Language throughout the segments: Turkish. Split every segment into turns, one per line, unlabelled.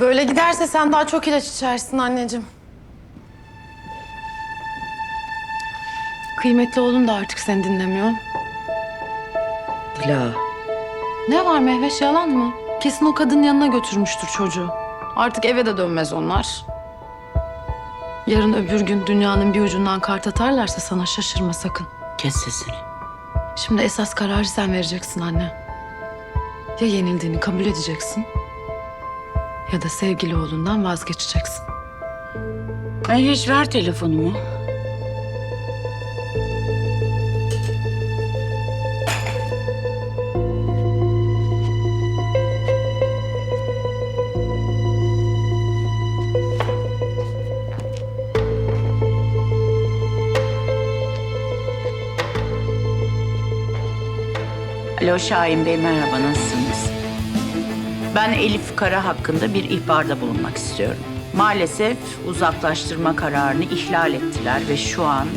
Böyle giderse sen daha çok ilaç içersin anneciğim. Kıymetli oğlun da artık seni dinlemiyor.
Dila.
Ne var Mehveş yalan mı? Kesin o kadın yanına götürmüştür çocuğu. Artık eve de dönmez onlar. Yarın öbür gün dünyanın bir ucundan kart atarlarsa sana şaşırma sakın.
Kes sesini.
Şimdi esas kararı sen vereceksin anne. Ya yenildiğini kabul edeceksin ya da sevgili oğlundan vazgeçeceksin.
Mehveş ver telefonumu. Alo Şahin Bey merhaba nasılsınız? Ben Elif Kara hakkında bir ihbarda bulunmak istiyorum. Maalesef uzaklaştırma kararını ihlal ettiler ve şu an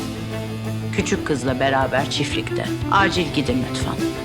küçük kızla beraber çiftlikte. Acil gidin lütfen.